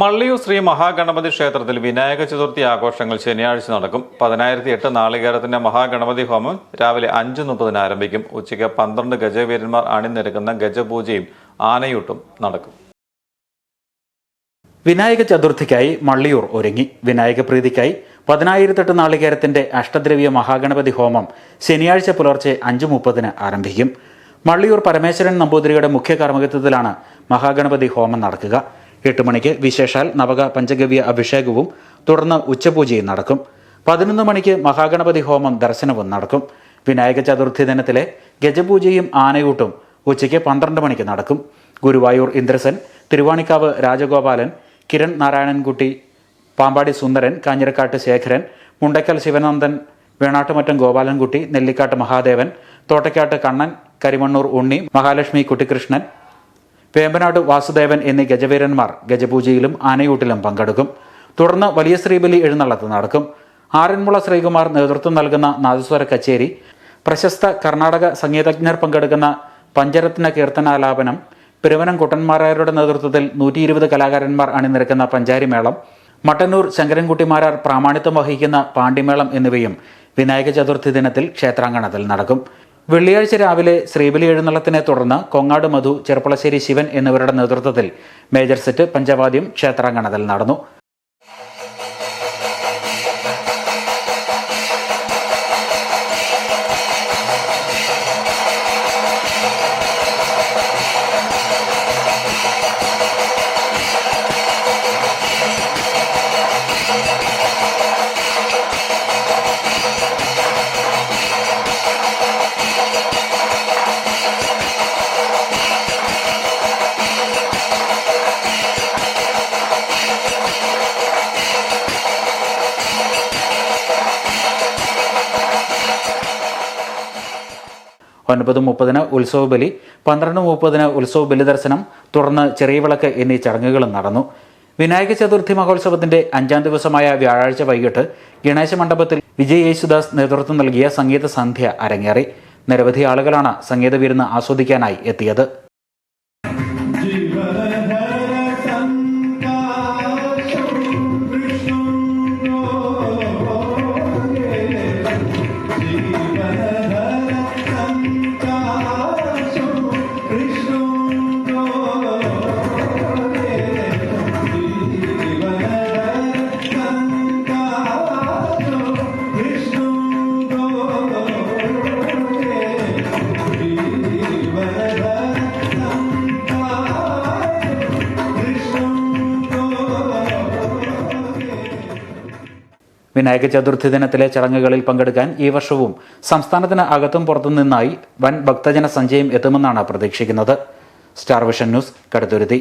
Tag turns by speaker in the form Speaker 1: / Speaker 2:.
Speaker 1: മള്ളിയൂർ ശ്രീ മഹാഗണപതി ക്ഷേത്രത്തിൽ വിനായക ചതുർത്ഥി ആഘോഷങ്ങൾ ശനിയാഴ്ച നടക്കും. പതിനായിരത്തി എട്ട് നാളികേരത്തിന്റെ മഹാഗണപതി ഹോമം രാവിലെ അഞ്ച് മുപ്പതിന് ആരംഭിക്കും. ഉച്ചയ്ക്ക് പന്ത്രണ്ട് ഗജവീരന്മാർ അണിനിരക്കുന്ന ഗജപൂജയും ആനയൂട്ടും നടക്കും.
Speaker 2: വിനായക ചതുർത്ഥിക്കായി മള്ളിയൂർ ഒരുങ്ങി. വിനായക പ്രീതിക്കായി പതിനായിരത്തെട്ട് നാളികേരത്തിന്റെ അഷ്ടദ്രവ്യ മഹാഗണപതി ഹോമം ശനിയാഴ്ച പുലർച്ചെ അഞ്ച് മുപ്പതിന് ആരംഭിക്കും. മള്ളിയൂർ പരമേശ്വരൻ നമ്പൂതിരിയുടെ മുഖ്യ കർമ്മകത്വത്തിലാണ് മഹാഗണപതി ഹോമം നടക്കുക. എട്ട് മണിക്ക് വിശേഷാൽ നവക പഞ്ചഗവ്യ അഭിഷേകവും തുടർന്ന് ഉച്ചപൂജയും നടക്കും. പതിനൊന്ന് മണിക്ക് മഹാഗണപതി ഹോമം ദർശനവും നടക്കും. വിനായക ചതുർത്ഥി ദിനത്തിലെ ഗജപൂജയും ആനയൂട്ടും ഉച്ചയ്ക്ക് പന്ത്രണ്ട് മണിക്ക് നടക്കും. ഗുരുവായൂർ ഇന്ദ്രസൻ തിരുവാണിക്കാവ് രാജഗോപാലൻ കിരൺ നാരായണൻകുട്ടി പാമ്പാടി സുന്ദരൻ കാഞ്ഞിരക്കാട്ട് ശേഖരൻ മുണ്ടക്കൽ ശിവനന്ദൻ വേണാട്ടുമറ്റം ഗോപാലൻകുട്ടി നെല്ലിക്കാട്ട് മഹാദേവൻ തോട്ടയ്ക്കാട്ട് കണ്ണൻ കരിമണ്ണൂർ ഉണ്ണി മഹാലക്ഷ്മി കുട്ടിക്കൃഷ്ണൻ വേമ്പനാട് വാസുദേവൻ എന്നീ ഗജവീരന്മാർ ഗജപൂജയിലും ആനയൂട്ടിലും പങ്കെടുക്കും. തുടർന്ന് വലിയ ശ്രീബലി എഴുന്നള്ളത്ത് നടക്കും. ആറന്മുള ശ്രീകുമാർ നേതൃത്വം നൽകുന്ന നാദസ്വര കച്ചേരി പ്രശസ്ത കർണാടക സംഗീതജ്ഞർ പങ്കെടുക്കുന്ന പഞ്ചരത്ന കീർത്തനാലാപനം പെരുവനം കുട്ടന്മാരായരുടെ നേതൃത്വത്തിൽ നൂറ്റി ഇരുപത് കലാകാരന്മാർ അണിനിരക്കുന്ന പഞ്ചാരിമേളം മട്ടന്നൂർ ശങ്കരൻകുട്ടിമാരാർ പ്രാമാണിത്വം വഹിക്കുന്ന പാണ്ടിമേളം എന്നിവയും വിനായക ചതുർത്ഥി ദിനത്തിൽ ക്ഷേത്രാങ്കണത്തിൽ നടക്കും. വെള്ളിയാഴ്ച രാവിലെ ശ്രീബലി എഴുന്നള്ളത്തിനെ തുടർന്ന് കൊങ്ങാട് മധു ചെറുപ്പളശ്ശേരി ശിവൻ എന്നിവരുടെ നേതൃത്വത്തിൽ മേജർ സെറ്റ് പഞ്ചവാദ്യം ക്ഷേത്രാങ്കണത്തിൽ നടന്നു ഒൻപത് മുപ്പതിന് ഉത്സവ ബലി പന്ത്രണ്ട് മുപ്പതിന് ഉത്സവ ബലി ദർശനം തുടർന്ന് ചെറിയ വിളക്ക് എന്നീ ചടങ്ങുകളും നടന്നു. വിനായക ചതുർത്ഥി മഹോത്സവത്തിന്റെ അഞ്ചാം ദിവസമായ വ്യാഴാഴ്ച വൈകിട്ട് ഗണേശ മണ്ഡപത്തിൽ വിജയ് യേശുദാസ് നേതൃത്വം നൽകിയ സംഗീത സന്ധ്യ അരങ്ങേറി. നിരവധി ആളുകളാണ് സംഗീത വിരുന്ന് ആസ്വദിക്കാനായി എത്തിയത്. വിനായക ചതുർത്ഥി ദിനത്തിലെ ചടങ്ങുകളിൽ പങ്കെടുക്കാൻ ഈ വർഷവും സംസ്ഥാനത്തിന് അകത്തും പുറത്തും നിന്നായി വൻ ഭക്തജന സഞ്ചയം എത്തുമെന്നാണ് പ്രതീക്ഷിക്കുന്നത്. Star vision news Kaduthuruthy.